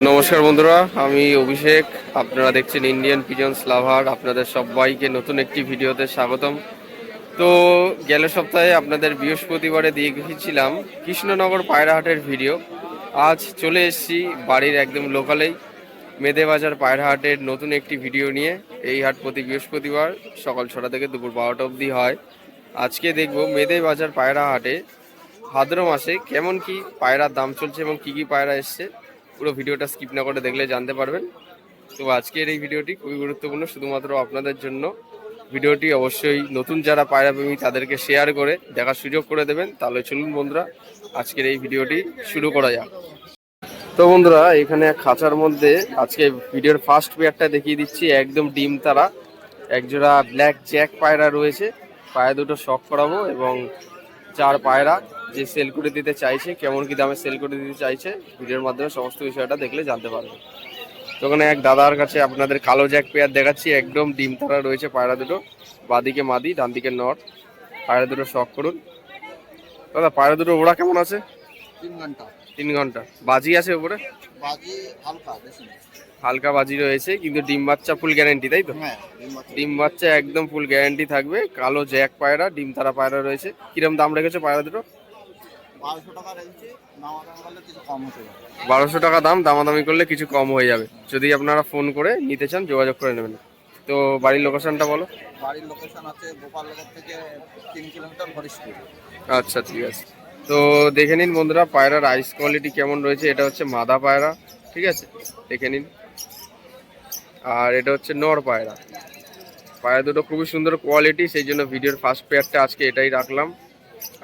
নমস্কার বন্ধুরা, আমি অভিষেক। আপনারা দেখছেন ইন্ডিয়ান পিজন স্লাভাগ আপনাদের সবাইকে নতুন একটি ভিডিওতে স্বাগতম। তো গেল সপ্তাহে আপনাদের বৃহস্পতিবারে দিয়ে গেছিলাম কৃষ্ণনগর পায়রাহাটের ভিডিও। আজ চলে এসেছি বাড়ির একদম লোকালেই, মেদেবাজার পায়রাহাটের নতুন একটি ভিডিও নিয়ে। এই হাট প্রতি বৃহস্পতিবার সকাল ছটা থেকে দুপুর বারোটা অবধি হয়। আজকে দেখব মেদেবাজার পায়রাহাটে ভাদ্র মাসে কেমন কি পায়রার দাম চলছে এবং কি কি পায়রা এসছে। পুরো ভিডিওটা স্কিপ না করে দেখলে জানতে পারবেন। তো আজকের এই ভিডিওটি খুবই গুরুত্বপূর্ণ, শুধুমাত্র আপনাদের জন্য। ভিডিওটি অবশ্যই নতুন যারা পায়রা প্রেমী তাদেরকে শেয়ার করে দেখার সুযোগ করে দেবেন। তাহলে চলুন বন্ধুরা, আজকের এই ভিডিওটি শুরু করা যাক। তো বন্ধুরা, এখানে খাঁচার মধ্যে আজকে ভিডিওর ফার্স্ট পেয়ারটা দেখিয়ে দিচ্ছি, একদম ডিম তারা। একজোড়া ব্ল্যাক জ্যাক পায়রা রয়েছে। পায়রা দুটো শখ করাবো এবং চার পায়রা। যে সেল করে দিতে চাইছে কেমন কি দামে সেল করে দিতে চাইছে ভিডিওর মাধ্যমে সমস্ত বিষয়টা দেখলে জানতে পারবেন তো ওখানে এক দাদার কাছে আপনাদের কালো জ্যাক পেয়ার দেখাচ্ছি একদম ডিম তারা রয়েছে পায়রা দুটো। বাদিকে মাদি ডান দিকে নট পায়রা দুটো শখ করুন। দাদা পায়রা দুটো ওরা কেমন আছে? তিন ঘণ্টা। তিন ঘণ্টা। বাজি আছে উপরে বাজি হালকা বেশি হালকা বাজি রয়েছে কিন্তু ডিম বাচ্চা ফুল গ্যারেন্টি তাই তো? হ্যাঁ ডিম বাচ্চা। একদম ফুল গ্যারেন্টি থাকবে। কালো জ্যাক পায়রা ডিম তারা পায়রা রয়েছে। কিরম দাম রেখেছো পায়রা দুটো? বারোশো টাকা দাম দামাদামি করলে কিছু কম হয়ে যাবে। যদি আপনারা ফোন করে নিতে চান যোগাযোগ করে নেবেন। তো বাড়ির লোকেশনটা বলো। বাড়ির লোকেশন আছে গোপালনগর থেকে তিন কিলোমিটার হরিশপুর। আচ্ছা ঠিক আছে। তো দেখে নিন বন্ধুরা পায়রার আইস কোয়ালিটি কেমন রয়েছে। এটা হচ্ছে মাদা পায়রা ঠিক আছে? দেখে নিন। আর এটা হচ্ছে নর পায়রা। পায়রা দুটো খুবই সুন্দর কোয়ালিটি সেই জন্য ভিডিওর ফার্স্ট পেয়ারটা আজকে এটাই রাখলাম।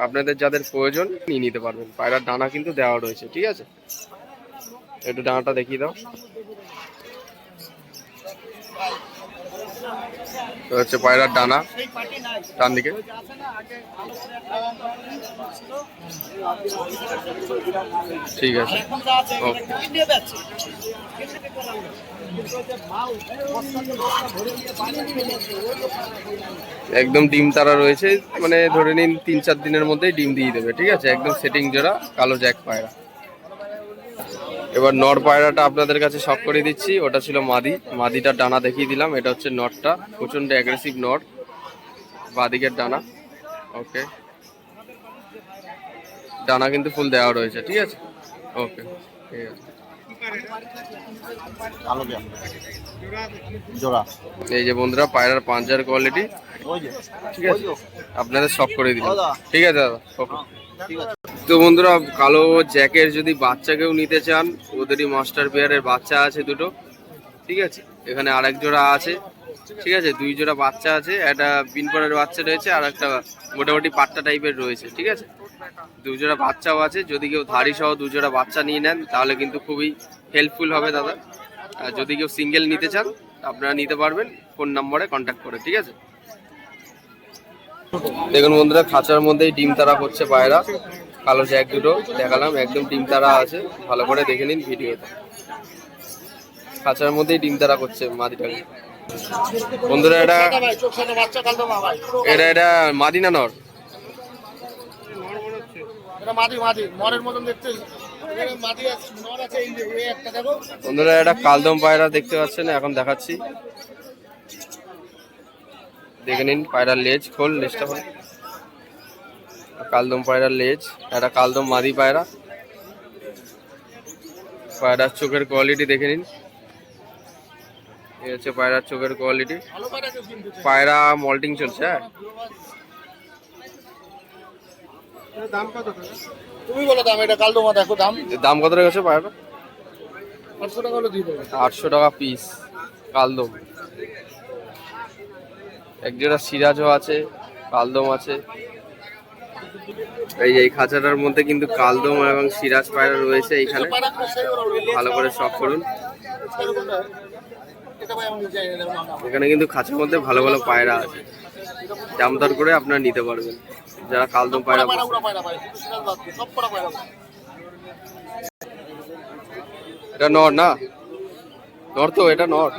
আপনাদের যাদের প্রয়োজন নিয়ে নিতে পারবেন। পায়রার ডানা কিন্তু দেওয়া রয়েছে, ঠিক আছে? একটু ডানাটা দেখিয়ে দাও। হচ্ছে পায়রার ডানা ডান দিকে। ঠিক আছে। একদম ডিম তারা রয়েছে মানে ধরে নিন তিন চার দিনের মধ্যেই ডিম দিয়ে দেবে, ঠিক আছে? একদম সেটিং জোড়া, কালো জ্যাক পায়রা। এবার নর পায়রাটা আপনাদের কাছে শখ করে দিচ্ছি। ওটা ছিল মাদি। মাদিটার ডানা দেখিয়ে দিলাম। এটা হচ্ছে নটটা প্রচণ্ড অ্যাগ্রেসিভ নট বাদিকের ডানা। ওকে ডানা কিন্তু ফুল দেওয়া রয়েছে। ঠিক আছে? ওকে ঠিক আছে। এই যে বন্ধুরা পায়রার পাঞ্জার কোয়ালিটি ঠিক আছে? আপনাদের শখ করে দিলাম। ঠিক আছে দাদা। ওকে ঠিক আছে তো বন্ধুরা, কালো জ্যাকের যদি বাচ্চাকেও নিতে চান, ওদেরই মাস্টার পেয়ারের বাচ্চা আছে দুটো, ঠিক আছে? এখানে আরেক জোড়া আছে, ঠিক আছে? দুই জোড়া বাচ্চা আছে, একটা পিনপরের বাচ্চা রয়েছে, আর একটা মোটামুটি পাট্টা টাইপের রয়েছে, ঠিক আছে? দু জোড়া বাচ্চাও আছে, যদি কেউ ধাড়ি সহ দু জোড়া বাচ্চা নিয়ে নেন, তাহলে কিন্তু খুবই হেল্পফুল হবে দাদা। আর যদি কেউ সিঙ্গেল নিতে চান, আপনারা নিতে পারবেন ফোন নম্বরে কন্ট্যাক্ট করে, ঠিক আছে? দেখুন বন্ধুরা, খাঁচার মধ্যেই ডিম তারা করছে পায়রা কালো জ্যাক দুটো, দেখালাম, একদম ডিম তারা আছে। ভালো করে দেখে নিন ভিডিওতে খাঁচার মধ্যেই ডিম তারা করছে মাদিটাকে বন্ধুরা, এটা এটা এটা মাদি না নর? বন্ধুরা, এটা কালদম পায়রা দেখতে পাচ্ছেন, এখন দেখাচ্ছি। দেখে নিন পায়রার লেজ খোল লেজটা খোল। কালদম পায়রার লেজ একটা কালদম মাদি পায়রা। পায়রার চোখের কোয়ালিটি দেখে নিন। এই হচ্ছে পায়রার চোখের কোয়ালিটি পায়রা মল্টিং চলছে হ্যাঁ? দাম কত তুমি বলো দাম এটা কাল দেখো দাম। দাম কত রেখেছে পায়রাটা? আটশো টাকা হলো দিয়ে দেবে আটশো টাকা পিস কালদম। এক জোড়া সিরাজও আছে কালদম আছে। এই যে এই খাঁচাটার মধ্যে কিন্তু কালদম এবং সিরাজ পায়রা রয়েছে এইখানে। ভালো করে শখ করুন। এখানে কিন্তু খাঁচার মধ্যে ভালো ভালো পায়রা আছে। দাম দর করে আপনারা নিতে পারবেন। যারা কালদম পায়রা। এটা নর না? নর তো এটা নর।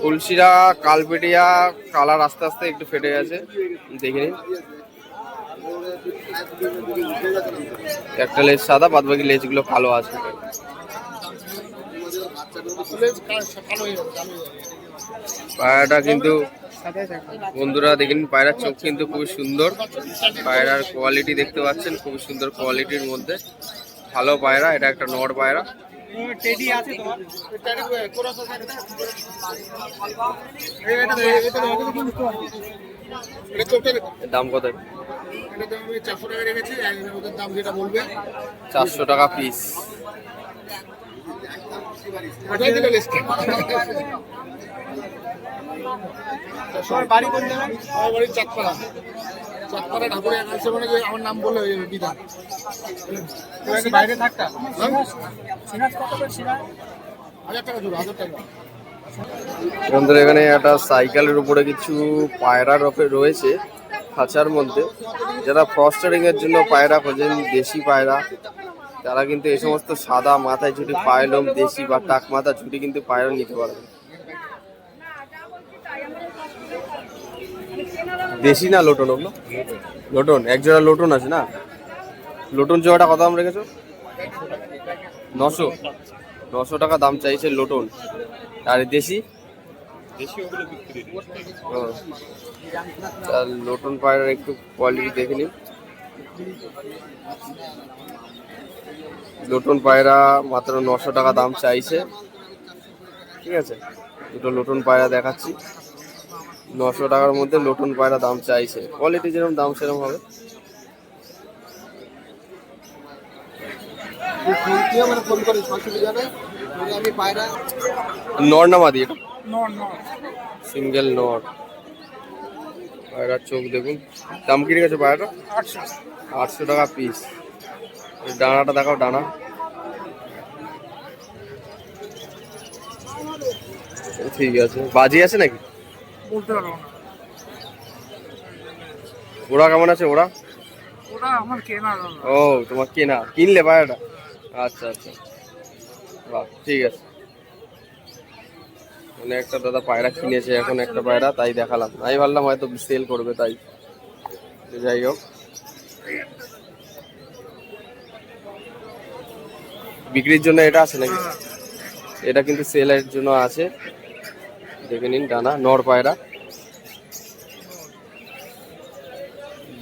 ফুলশিরা কালপেটিয়া কালার আস্তে আস্তে একটু ফেটে গেছে। দেখে নিন। একটা লেজ সাদা বাদ বাকি লেজগুলো কালো আছে। পায়রাটা কিন্তু, বন্ধুরা দেখেন পায়রার চোখ কিন্তু খুবই সুন্দর। পায়রার কোয়ালিটি দেখতে পাচ্ছেন খুবই সুন্দর কোয়ালিটির মধ্যে। ভালো পায়রা, এটা একটা নর পায়রা। টেডি আছে তোমার? টেডি কোরা তো এটা এটা এটা চোখটা দাম কত? এটা দাম আমি চারশো টাকা রেখেছি ওদের দাম যেটা বলবে টাকা পিস ওটাই দিলে লিস্ট তোমার বাড়ি কোন জায়গায়? আমার বাড়ি চাঁদপাড়া ঠাকুরের আছে মানে যে আমার নাম বললে বাইরে টাকা হাজার টাকা বন্ধুরা, এখানে একটা সাইকেলের উপরে কিছু পায়রা রয়েছে খাঁচার মধ্যে। যারা ফস্টারিং এর জন্য পায়রা খোঁজেন, দেশি পায়রা, তারা কিন্তু এই সমস্ত সাদা মাথায় ছুটি পায়লম, দেশি বা টাক মাথা ছুটি কিন্তু পায়রা নিতে পারবে। দেশি না লোটন ওগুলো? লোটন এক জোড়া লোটন আছে না? লোটন জোড়াটা কত দাম রেখেছো? নশো? নশো টাকা দাম চাইছে লোটন। আর দেশি? নতুন পায়রার একটু কোয়ালিটি দেখে নিন। নতুন পায়রা মাত্র নশো টাকা দাম চাইছে। ঠিক আছে? দুটো নতুন পায়রা দেখাচ্ছি। নশো টাকার মধ্যে নতুন পায়রা দাম চাইছে। কোয়ালিটি যেরকম দাম সেরকম হবে। নর না মাদি সিঙ্গেল নর পায়রার চোখ দেখুন। দাম কি রেখেছে পায়রাটা? আটশো। আটশো টাকা পিস ডানাটা দেখাও ডানা। ঠিক আছে। বাজি আছে নাকি? বলতে পারব না। ওরা কেমন আছে ওরা? ওটা আমার কেনা ও তোমার কেনা। কিনলে পায়রাটা? আচ্ছা আচ্ছা। বাহ ঠিক আছে। মানে একটা দাদা পায়রা কিনেছে এখন একটা পায়রা তাই দেখালাম। আমি ভাবলাম হয়তো সেল করবে তাই। যাই হোক। বিক্রির জন্য এটা আছে নাকি? এটা কিন্তু সেলের জন্য আছে। দেখে নিন ডানা, নর পায়রা।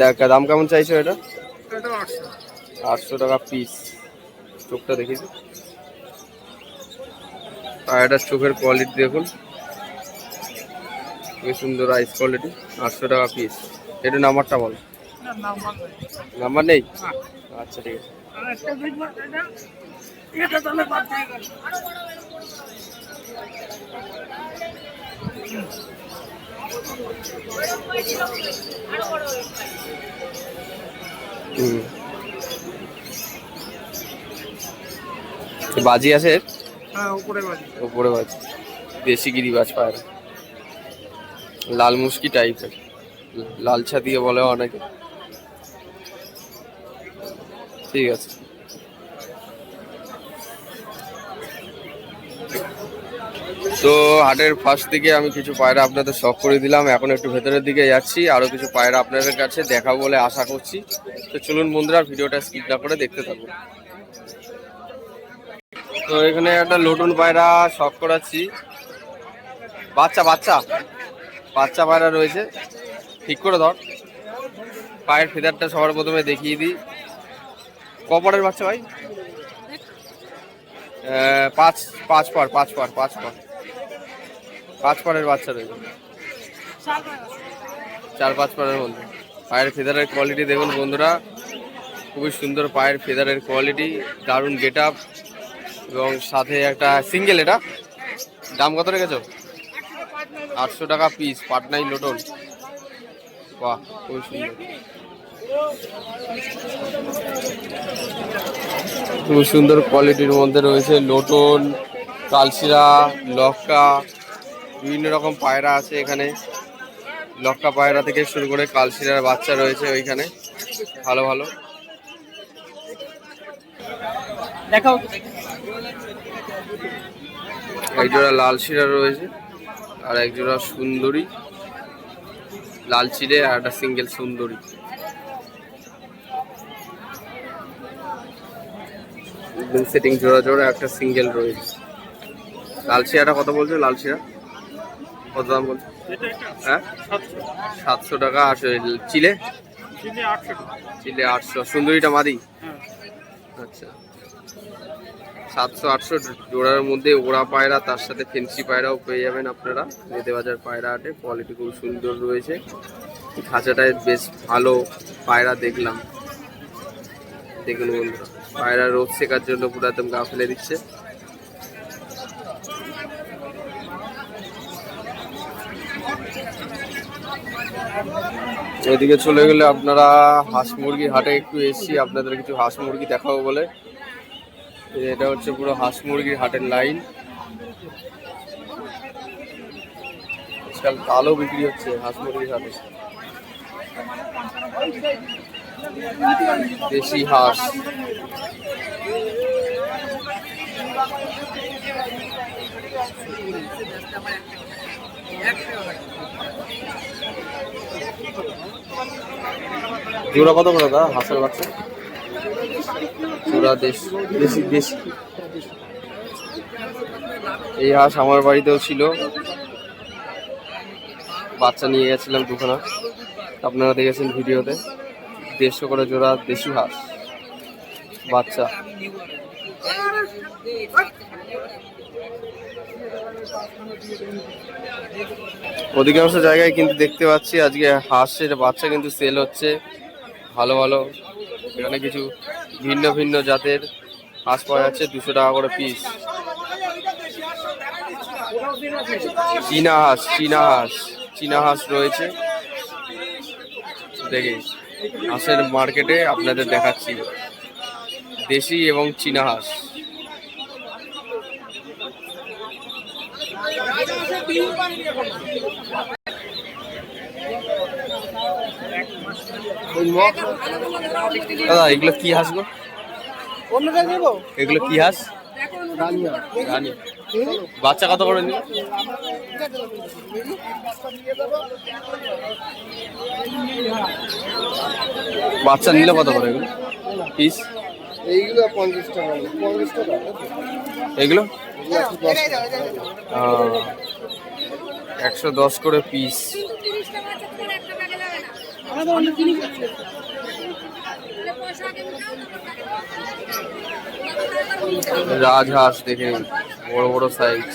দেখ দাম কেমন চাইছো এটা? আটশো টাকা পিস চোখটা দেখেছি পায়রাটার চোখের কোয়ালিটি দেখুন। খুবই সুন্দর আইস কোয়ালিটি আটশো টাকা পিস এটা নাম্বারটা বল। নাম্বার নেই? আচ্ছা ঠিক আছে। এটা তাহলে বাজি আছে হ্যাঁ উপরে বাজি। ওপরে বাজি। দেশি গিরিবাজ পায়রা লাল মুশকি টাইপের লালছা দিয়ে বলে অনেকে। ঠিক আছে। তো হাটের ফার্স্ট দিকে আমি কিছু পায়রা আপনাদের শখ করে দিলাম। এখন একটু ভেতরের দিকে যাচ্ছি, আরও কিছু পায়রা আপনাদের কাছে দেখা বলে আশা করছি। তো চলুন বন্ধুরা, ভিডিওটা স্কিপ না করে দেখতে থাকুন। তো এখানে একটা লটুন পায়রা শখ করাচ্ছি। বাচ্চা বাচ্চা বাচ্চা পায়রা রয়েছে। ঠিক করে ধর। পায়ের ফেদারটা সবার প্রথমে দেখিয়ে দিই। কপরের বাচ্চা ভাই? পাঁচ পাঁচ পার পাঁচ পার পাঁচ পার। পাঁচ পারের বাচ্চা রয়েছে চার পাঁচ পারের মধ্যে। পায়ের ফেদারের কোয়ালিটি দেখুন বন্ধুরা। খুবই সুন্দর পায়ের ফেদারের কোয়ালিটি দারুণ গেট আপ এবং সাথে একটা সিঙ্গেল এটা। দাম কত রেখেছো? আটশো টাকা পিস পাটনাই লোটন বাহ, খুবই সুন্দর। খুব সুন্দর কোয়ালিটির মধ্যে রয়েছে লোটন কালশিরা, লক্কা বিভিন্ন রকম পায়রা আছে এখানে। লক্কা পায়রা থেকে শুরু করে কালশিরার বাচ্চা রয়েছে ওইখানে। ভালো ভালো। একজোড়া লাল শিরা রয়েছে আর একজোড়া সুন্দরী। লাল চিড়ে আর একটা সিঙ্গেল সুন্দরী। সেটিং জোড়া জোড়া একটা সিঙ্গেল রয়েছে। লাল শিরাটা কথা বলছো? লাল শিরা? কত হ্যাঁ? সাতশো টাকা আর চিলে? চিলে আটশো। সুন্দরীটা মাদি? আচ্ছা। সাতশো আটশো জোড়ার মধ্যে ওড়া পায়রা, তার সাথে ফেন্সি পায়রাও পেয়ে যাবেন আপনারা। বাজার পায়রা হাটে কোয়ালিটি খুব সুন্দর রয়েছে। খাঁচাটায় বেশ ভালো পায়রা দেখলাম। দেখুন বন্ধুরা, পায়রা রোদ শেখার জন্য পুরো একদম গা ফেলে দিচ্ছে। এদিকে চলে গেলে আপনারা হাঁস মুরগি হাটে একটু এসছি আপনাদের কিছু হাঁস মুরগি দেখাবো বলে। এটা হচ্ছে পুরো হাঁস মুরগির হাটের লাইন। কালো বিক্রি হচ্ছে হাঁস মুরগির হাটে। দেশি হাঁস। জোড়া কত করে দাদা? হাঁসের বাচ্চা? জোড়া দেশ, দেশি দেশি। এই হাঁস আমার বাড়িতেও ছিল। বাচ্চা নিয়ে গেছিলাম দুখানা। আপনারা দেখেছেন ভিডিওতে। দেড়শো করে জোড়া দেশি হাঁস। বাচ্চা। অধিকাংশ জায়গায় কিন্তু দেখতে পাচ্ছি, আজকে হাঁসের বাচ্চা কিন্তু সেল হচ্ছে। ভালো ভালো। এখানে কিছু ভিন্ন ভিন্ন জাতের হাঁস পাওয়া যাচ্ছে, দুশো টাকা করে পিস চীনা হাঁস চীনা হাঁস চীনা হাঁস রয়েছে। দেখে হাঁসের মার্কেটে আপনাদের দেখাচ্ছি। দেশি এবং চীনা হাঁস। দাদা, এগুলো কি হাঁস গো? এগুলো কি হাঁস? রানী। বাচ্চা কত করে নিল বাচ্চা নিলে কত করে এগুলো? পিস? এইগুলো পঞ্চাশ টাকা এগুলো একশো দশ করে পিস রাজহাঁস দেখে বড় বড় সাইজ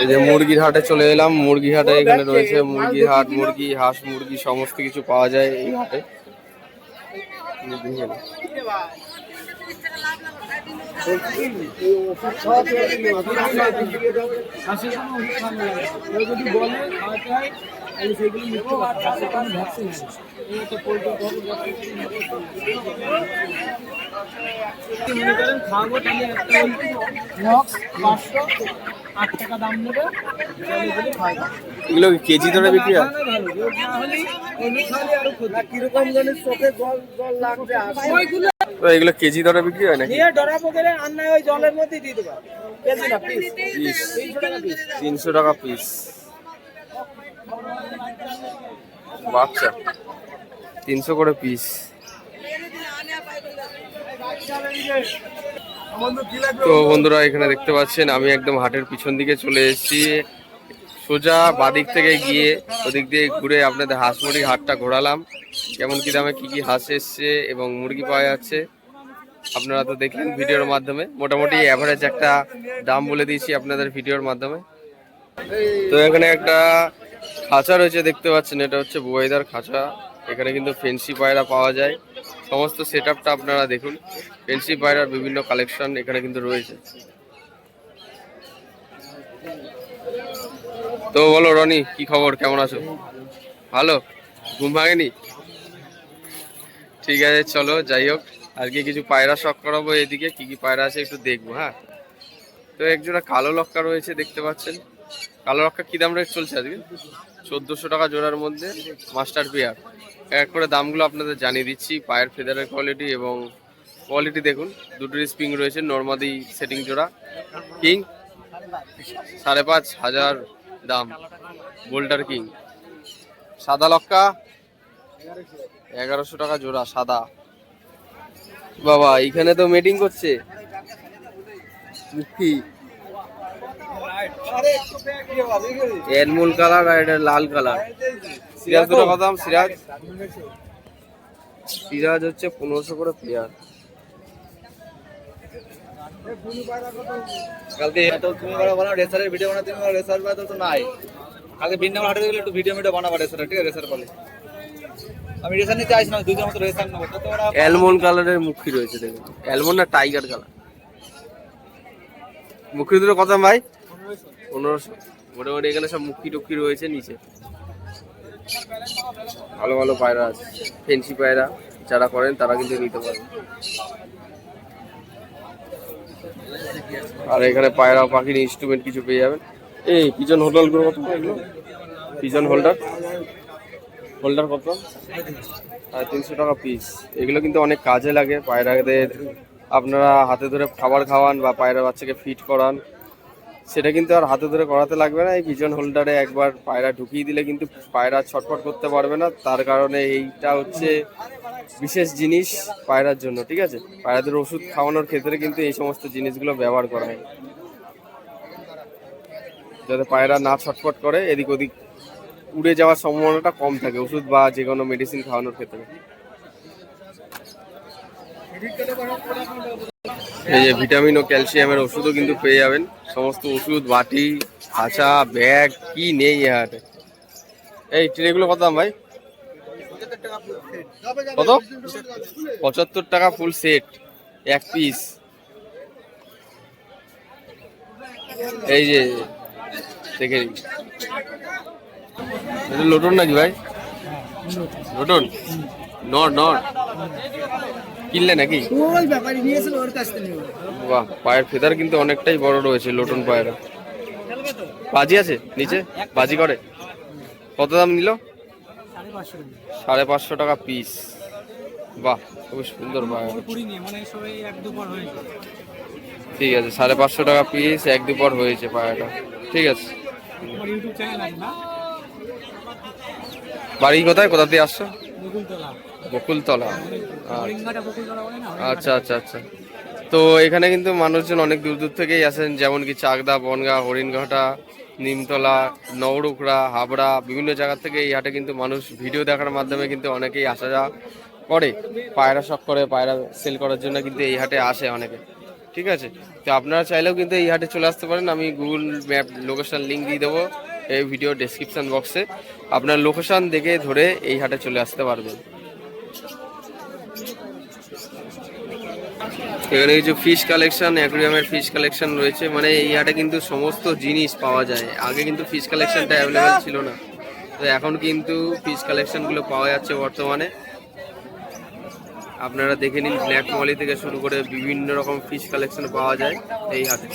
এই যে মুরগির হাটে চলে এলাম মুরগি হাটে এখানে রয়েছে মুরগি হাট, মুরগি, হাঁস, মুরগি, সমস্ত কিছু পাওয়া যায় এই হাটে। যদি মনে পাঁচশো আট টাকা দাম নেবে এগুলো কেজি ধরে বিক্রি হয় কীরকম জানিস চোখে জল জল লাগবে ওইগুলো এগুলো কেজি ধরে বিক্রি হয় নাকি? নিয়ে ডরাবো গেলে আর না ওই জলের মধ্যে দিয়ে দেবো। কেজি না পিস পিস তিনশো টাকা পিস বাচ্চা। তিনশো করে পিস তো বন্ধুরা এখানে দেখতে পাচ্ছেন আমি একদম হাটের পিছন দিকে চলে এসেছি। সোজা বাদিক থেকে গিয়ে ওদিক দিয়ে ঘুরে আপনাদের হাঁস মুরগি হাটটা ঘোরালাম। কেমন কি দামে কি কি হাঁস এসছে এবং মুরগি পাওয়া যাচ্ছে, আপনারা তো দেখলেন ভিডিওর মাধ্যমে। মোটামুটি অ্যাভারেজ একটা দাম বলে দিয়েছি আপনাদের ভিডিওর মাধ্যমে। তো এখানে একটা খাঁচা রয়েছে, দেখতে পাচ্ছেন, এটা হচ্ছে বুবাইদার খাঁচা। এখানে কিন্তু ফেন্সি পায়রা পাওয়া যায়। সমস্ত সেট আপনারা দেখুন। ফেন্সি পায়রার বিভিন্ন কালেকশন এখানে কিন্তু রয়েছে। তো বলো রনি, কি খবর? কেমন আছো? ভালো? ঘুম ভাঙেনি? ঠিক আছে, চলো, যাই হোক। আজকে কিছু পায়রা শখ করাবো এদিকে, কি কি পায়রা আছে একটু দেখব হ্যাঁ? তো একজোড়া কালো লক্কা রয়েছে, দেখতে পাচ্ছেন। কালো লক্কা কি দাম রেট চলছে আজকে? চোদ্দোশো টাকা জোড়ার মধ্যে, মাস্টার পেয়ার। এক করে দামগুলো আপনাদের জানিয়ে দিচ্ছি, পায়ের ফেদারের কোয়ালিটি এবং কোয়ালিটি দেখুন। দুটোর স্প্রিং রয়েছে নর্মাদি সেটিং জোড়া। কিং সাড়ে পাঁচ হাজার দাম বোল্টার কিং সাদা লক্কা এগারোশো টাকা জোড়া, সাদা। বাবা এখানে তো মিটিং করছে। এনমুল কালার আর এটা লাল কালার সিরাজ, দুটো সিরাজ। সিরাজ হচ্ছে পনেরোশো করে প্লেয়ার কালকে তুমি ভিডিও বানাতে রেসার তো নাই। গেলে একটু ভিডিও মিডিও বানাবা রেসার ঠিক আছে? রেসার বলে। আমি রেসার নিতে আসি না দুজন মতো রেসার নেব তো অ্যালমন্ড কালারের মুখি রয়েছে দেখুন অ্যালমন্ড না টাইগার কালার মুখি দুটো কত ভাই? পনেরোশো। মোটামুটি এখানে সব মুখি টুকি রয়েছে নিচে। ভালো ভালো পায়রা আছে। ফেন্সি পায়রা। যারা করেন তারা কিন্তু নিতে পারেন। আর এখানে পায়রা, পাখির ইনস্ট্রুমেন্ট কিছু পেয়ে যাবেন। এই পিজন হোল্ডারগুলো কত পিজন হোল্ডার হোল্ডার কত? তিনশো টাকা পিস এগুলো কিন্তু অনেক কাজে লাগে, পায়রাদের আপনারা হাতে ধরে খাবার খাওয়ান বা পায়রা বাচ্চাকে ফিট করান, সেটা কিন্তু আর হাতে ধরে করাতে লাগবে না। এই পিজন হোল্ডারে একবার পায়রা ঢুকিয়ে দিলে কিন্তু পায়রা ছটফট করতে পারবে না। তার কারণে এইটা হচ্ছে বিশেষ জিনিস পায়রার জন্য, ঠিক আছে? পায়রাদের ওষুধ খাওয়ানোর ক্ষেত্রে কিন্তু এই সমস্ত জিনিসগুলো ব্যবহার করা হয়। যাতে পায়রা না ছটফট করে, এদিক ওদিক উড়ে যাওয়ার সম্ভাবনাটা কম থাকে, ওষুধ বা যে কোনো মেডিসিন খাওয়ানোর ক্ষেত্রে। এই যে ভিটামিন ও ক্যালসিয়ামের ওষুধও কিন্তু পেয়ে যাবেন। সমস্ত ওষুধ, বাটি, খাঁচা ব্যাগ কি নেই হাটে। এই ট্রেগুলো কত দাম ভাই? কত? পঁচাত্তর টাকা ফুল সেট এক পিস এই যে, দেখে। এটা লোটন নাকি ভাই? লোটন? নট নট। কিনলে নাকি? ওই ব্যাপারী নিয়েছিল ওর কাছ থেকে। বাহ পায়ের ফেদার কিন্তু অনেকটাই বড় রয়েছে লোটন পায়রা। বাজি আছে নিচে? বাজি করে। কত দাম নিল? সাড়ে পাঁচশো টাকা পিস বাহ খুব সুন্দর পায়রা। মানে ঠিক আছে সাড়ে পাঁচশো টাকা পিস এক দুপর হয়েছে পায়রাটা ঠিক আছে। আমার ইউটিউব চ্যানেল আছে না? বাড়ি কোথায়? কোথা দিয়ে আসছো? বকুলতলা। আচ্ছা আচ্ছা আচ্ছা। তো এখানে কিন্তু মানুষজন অনেক দূর দূর থেকেই আসেন যেমন কি চাকদা বনগা হরিণঘাটা নিমতলা নওরুকড়া হাবড়া বিভিন্ন জায়গা থেকে এই হাটে কিন্তু মানুষ ভিডিও দেখার মাধ্যমে কিন্তু অনেকেই আসা যাওয়া করে। পায়রা শখ করে পায়রা সেল করার জন্য কিন্তু এই হাটে আসে অনেকে। ঠিক আছে? তো আপনারা চাইলেও কিন্তু এই হাটে চলে আসতে পারেন। আমি গুগল ম্যাপ লোকেশন লিঙ্ক দিয়ে দেবো। এই ভিডিও ডেসক্রিপশন বক্সে আপনার লোকেশন দেখে ধরে এই হাটে চলে আসতে পারবেন। এখানে কিছু ফিশ কালেকশন অ্যাকুরিয়ামের ফিশ কালেকশন রয়েছে। মানে এই হাটে কিন্তু সমস্ত জিনিস পাওয়া যায়। আগে কিন্তু ফিশ কালেকশনটা অ্যাভেলেবেল ছিল না। তো এখন কিন্তু ফিশ কালেকশনগুলো পাওয়া যাচ্ছে বর্তমানে। আপনারা দেখে নিন ব্ল্যাক মলি থেকে শুরু করে বিভিন্ন রকম ফিশ কালেকশন পাওয়া যায় এই হাটে।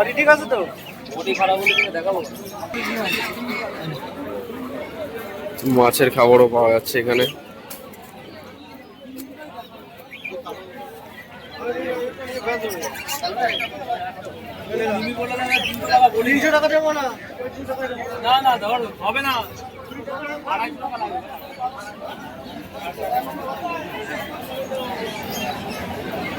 বডি ঠিক আছে তো? বডি খারাপ হলে তুমি দেখাবো। মাছের খাবারও পাওয়া যাচ্ছে এখানে। তিনশো টাকা দেবো না। না না ধর হবে না।